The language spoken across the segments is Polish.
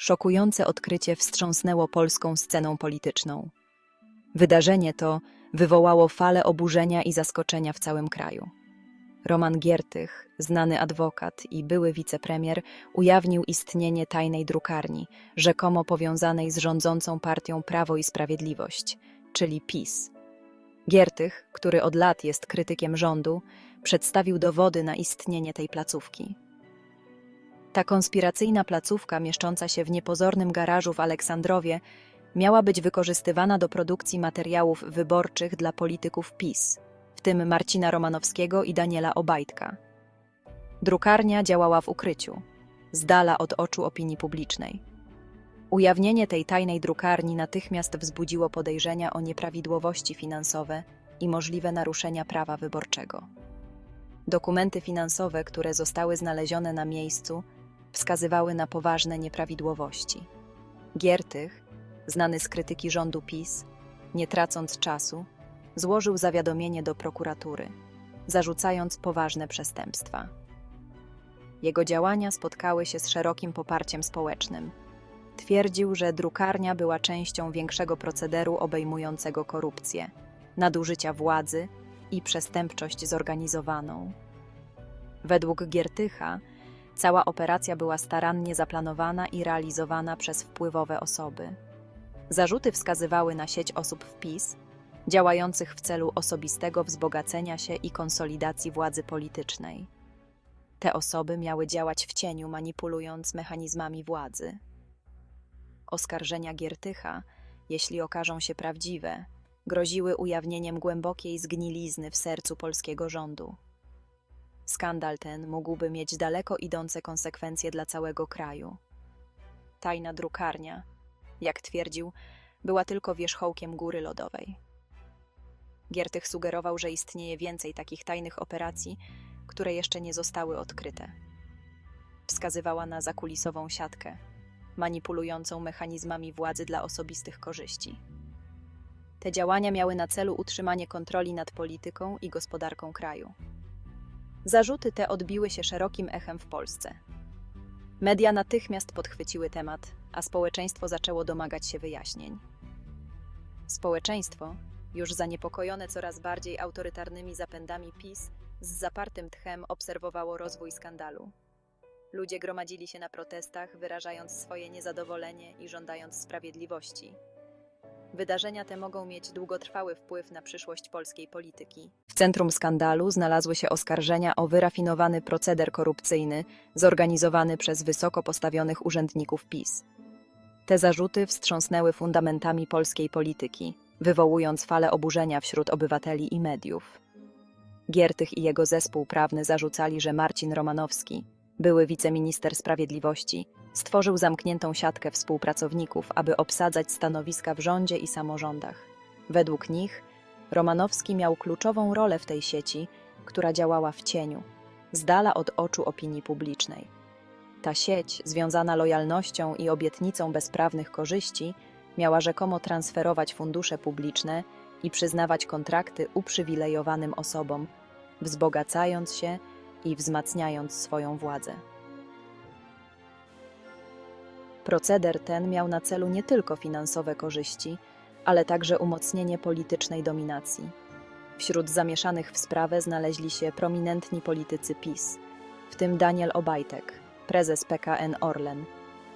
szokujące odkrycie wstrząsnęło polską sceną polityczną. Wydarzenie to wywołało falę oburzenia i zaskoczenia w całym kraju. Roman Giertych, znany adwokat i były wicepremier, ujawnił istnienie tajnej drukarni, rzekomo powiązanej z rządzącą partią Prawo i Sprawiedliwość, czyli PiS. Giertych, który od lat jest krytykiem rządu, przedstawił dowody na istnienie tej placówki. Ta konspiracyjna placówka, mieszcząca się w niepozornym garażu w Aleksandrowie, miała być wykorzystywana do produkcji materiałów wyborczych dla polityków PiS, w tym Marcina Romanowskiego i Daniela Obajtka. Drukarnia działała w ukryciu, z dala od oczu opinii publicznej. Ujawnienie tej tajnej drukarni natychmiast wzbudziło podejrzenia o nieprawidłowości finansowe i możliwe naruszenia prawa wyborczego. Dokumenty finansowe, które zostały znalezione na miejscu, wskazywały na poważne nieprawidłowości. Giertych, znany z krytyki rządu PiS, nie tracąc czasu, złożył zawiadomienie do prokuratury, zarzucając poważne przestępstwa. Jego działania spotkały się z szerokim poparciem społecznym. Twierdził, że drukarnia była częścią większego procederu obejmującego korupcję, nadużycia władzy i przestępczość zorganizowaną. Według Giertycha cała operacja była starannie zaplanowana i realizowana przez wpływowe osoby. Zarzuty wskazywały na sieć osób w PiS, działających w celu osobistego wzbogacenia się i konsolidacji władzy politycznej. Te osoby miały działać w cieniu, manipulując mechanizmami władzy. Oskarżenia Giertycha, jeśli okażą się prawdziwe, groziły ujawnieniem głębokiej zgnilizny w sercu polskiego rządu. Skandal ten mógłby mieć daleko idące konsekwencje dla całego kraju. Tajna drukarnia, jak twierdził, była tylko wierzchołkiem góry lodowej. Giertych sugerował, że istnieje więcej takich tajnych operacji, które jeszcze nie zostały odkryte. Wskazywała na zakulisową siatkę, manipulującą mechanizmami władzy dla osobistych korzyści. Te działania miały na celu utrzymanie kontroli nad polityką i gospodarką kraju. Zarzuty te odbiły się szerokim echem w Polsce. Media natychmiast podchwyciły temat, a społeczeństwo zaczęło domagać się wyjaśnień. Społeczeństwo, już zaniepokojone coraz bardziej autorytarnymi zapędami PiS, z zapartym tchem obserwowało rozwój skandalu. Ludzie gromadzili się na protestach, wyrażając swoje niezadowolenie i żądając sprawiedliwości. Wydarzenia te mogą mieć długotrwały wpływ na przyszłość polskiej polityki. W centrum skandalu znalazły się oskarżenia o wyrafinowany proceder korupcyjny zorganizowany przez wysoko postawionych urzędników PiS. Te zarzuty wstrząsnęły fundamentami polskiej polityki, wywołując falę oburzenia wśród obywateli i mediów. Giertych i jego zespół prawny zarzucali, że Marcin Romanowski, były wiceminister sprawiedliwości, stworzył zamkniętą siatkę współpracowników, aby obsadzać stanowiska w rządzie i samorządach. Według nich Romanowski miał kluczową rolę w tej sieci, która działała w cieniu, z dala od oczu opinii publicznej. Ta sieć, związana lojalnością i obietnicą bezprawnych korzyści, miała rzekomo transferować fundusze publiczne i przyznawać kontrakty uprzywilejowanym osobom, wzbogacając się i wzmacniając swoją władzę. Proceder ten miał na celu nie tylko finansowe korzyści, ale także umocnienie politycznej dominacji. Wśród zamieszanych w sprawę znaleźli się prominentni politycy PiS, w tym Daniel Obajtek, prezes PKN Orlen,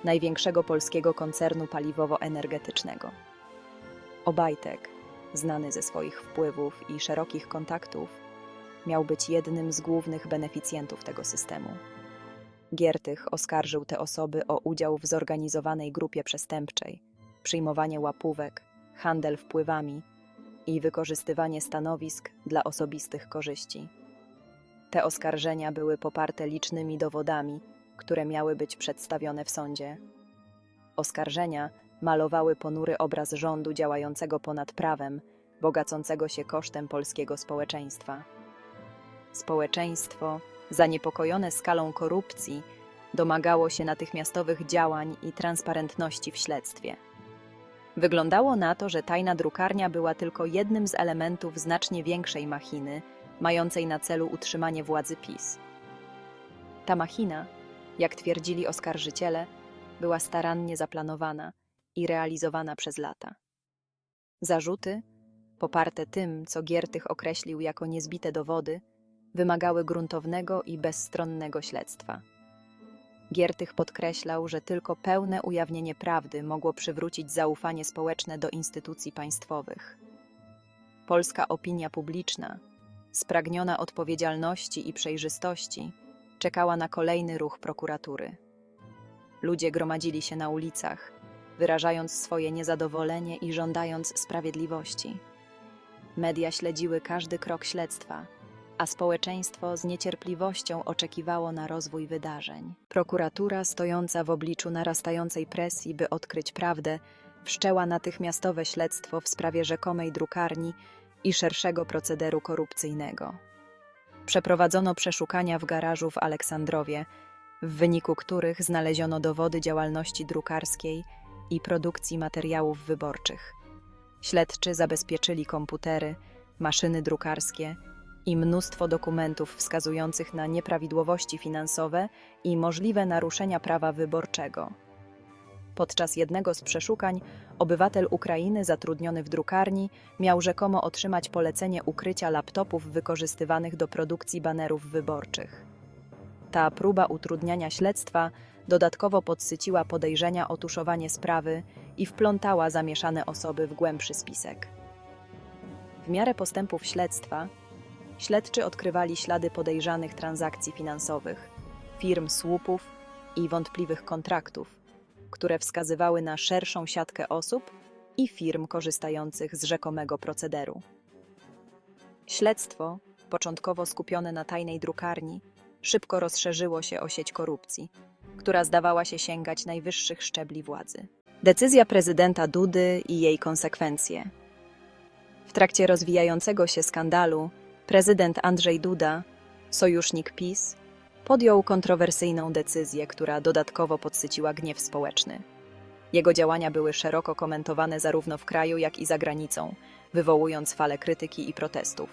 największego polskiego koncernu paliwowo-energetycznego. Obajtek, znany ze swoich wpływów i szerokich kontaktów, miał być jednym z głównych beneficjentów tego systemu. Giertych oskarżył te osoby o udział w zorganizowanej grupie przestępczej, przyjmowanie łapówek, handel wpływami i wykorzystywanie stanowisk dla osobistych korzyści. Te oskarżenia były poparte licznymi dowodami, które miały być przedstawione w sądzie. Oskarżenia malowały ponury obraz rządu działającego ponad prawem, bogacącego się kosztem polskiego społeczeństwa. Społeczeństwo, zaniepokojone skalą korupcji, domagało się natychmiastowych działań i transparentności w śledztwie. Wyglądało na to, że tajna drukarnia była tylko jednym z elementów znacznie większej machiny, mającej na celu utrzymanie władzy PiS. Ta machina, jak twierdzili oskarżyciele, była starannie zaplanowana i realizowana przez lata. Zarzuty, poparte tym, co Giertych określił jako niezbite dowody, wymagały gruntownego i bezstronnego śledztwa. Giertych podkreślał, że tylko pełne ujawnienie prawdy mogło przywrócić zaufanie społeczne do instytucji państwowych. Polska opinia publiczna, spragniona odpowiedzialności i przejrzystości, czekała na kolejny ruch prokuratury. Ludzie gromadzili się na ulicach, wyrażając swoje niezadowolenie i żądając sprawiedliwości. Media śledziły każdy krok śledztwa, a społeczeństwo z niecierpliwością oczekiwało na rozwój wydarzeń. Prokuratura, stojąca w obliczu narastającej presji, by odkryć prawdę, wszczęła natychmiastowe śledztwo w sprawie rzekomej drukarni i szerszego procederu korupcyjnego. Przeprowadzono przeszukania w garażu w Aleksandrowie, w wyniku których znaleziono dowody działalności drukarskiej i produkcji materiałów wyborczych. Śledczy zabezpieczyli komputery, maszyny drukarskie i mnóstwo dokumentów wskazujących na nieprawidłowości finansowe i możliwe naruszenia prawa wyborczego. Podczas jednego z przeszukań obywatel Ukrainy zatrudniony w drukarni miał rzekomo otrzymać polecenie ukrycia laptopów wykorzystywanych do produkcji banerów wyborczych. Ta próba utrudniania śledztwa dodatkowo podsyciła podejrzenia o tuszowanie sprawy i wplątała zamieszane osoby w głębszy spisek. W miarę postępów śledztwa śledczy odkrywali ślady podejrzanych transakcji finansowych, firm słupów i wątpliwych kontraktów, które wskazywały na szerszą siatkę osób i firm korzystających z rzekomego procederu. Śledztwo, początkowo skupione na tajnej drukarni, szybko rozszerzyło się o sieć korupcji, która zdawała się sięgać najwyższych szczebli władzy. Decyzja prezydenta Dudy i jej konsekwencje. W trakcie rozwijającego się skandalu prezydent Andrzej Duda, sojusznik PiS, podjął kontrowersyjną decyzję, która dodatkowo podsyciła gniew społeczny. Jego działania były szeroko komentowane zarówno w kraju, jak i za granicą, wywołując falę krytyki i protestów.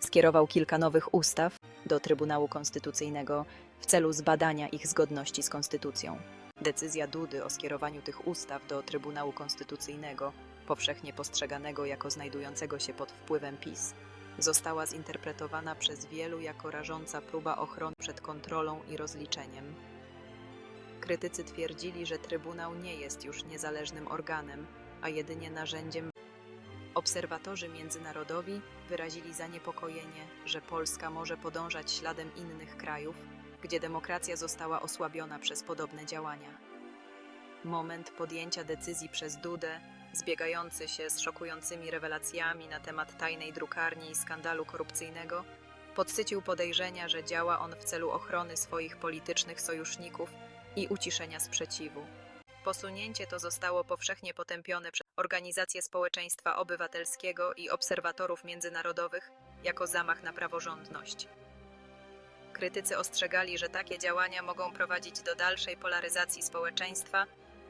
Skierował kilka nowych ustaw do Trybunału Konstytucyjnego w celu zbadania ich zgodności z konstytucją. Decyzja Dudy o skierowaniu tych ustaw do Trybunału Konstytucyjnego, powszechnie postrzeganego jako znajdującego się pod wpływem PiS, została zinterpretowana przez wielu jako rażąca próba ochrony przed kontrolą i rozliczeniem. Krytycy twierdzili, że Trybunał nie jest już niezależnym organem, a jedynie narzędziem. Obserwatorzy międzynarodowi wyrazili zaniepokojenie, że Polska może podążać śladem innych krajów, gdzie demokracja została osłabiona przez podobne działania. Moment podjęcia decyzji przez Dudę, zbiegający się z szokującymi rewelacjami na temat tajnej drukarni i skandalu korupcyjnego, podsycił podejrzenia, że działa on w celu ochrony swoich politycznych sojuszników i uciszenia sprzeciwu. Posunięcie to zostało powszechnie potępione przez organizacje społeczeństwa obywatelskiego i obserwatorów międzynarodowych jako zamach na praworządność. Krytycy ostrzegali, że takie działania mogą prowadzić do dalszej polaryzacji społeczeństwa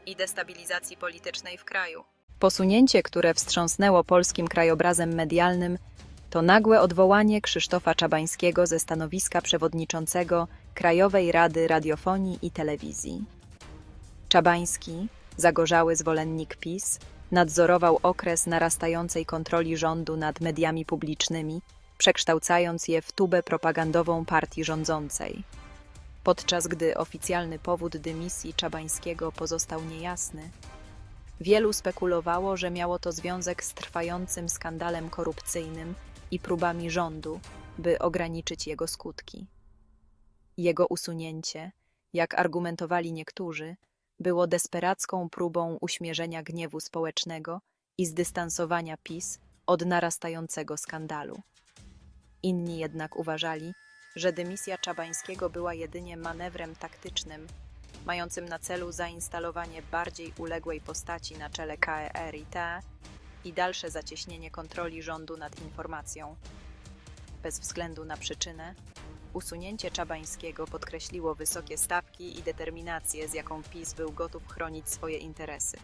i destabilizacji politycznej w kraju. Posunięcie, które wstrząsnęło polskim krajobrazem medialnym, to nagłe odwołanie Krzysztofa Czabańskiego ze stanowiska przewodniczącego Krajowej Rady Radiofonii i Telewizji. Czabański, zagorzały zwolennik PiS, nadzorował okres narastającej kontroli rządu nad mediami publicznymi, przekształcając je w tubę propagandową partii rządzącej. Podczas gdy oficjalny powód dymisji Czabańskiego pozostał niejasny, wielu spekulowało, że miało to związek z trwającym skandalem korupcyjnym i próbami rządu, by ograniczyć jego skutki. Jego usunięcie, jak argumentowali niektórzy, było desperacką próbą uśmierzenia gniewu społecznego i zdystansowania PiS od narastającego skandalu. Inni jednak uważali, że dymisja Czabańskiego była jedynie manewrem taktycznym, mającym na celu zainstalowanie bardziej uległej postaci na czele TE i dalsze zacieśnienie kontroli rządu nad informacją. Bez względu na przyczynę, usunięcie Czabańskiego podkreśliło wysokie stawki i determinację, z jaką PiS był gotów chronić swoje interesy.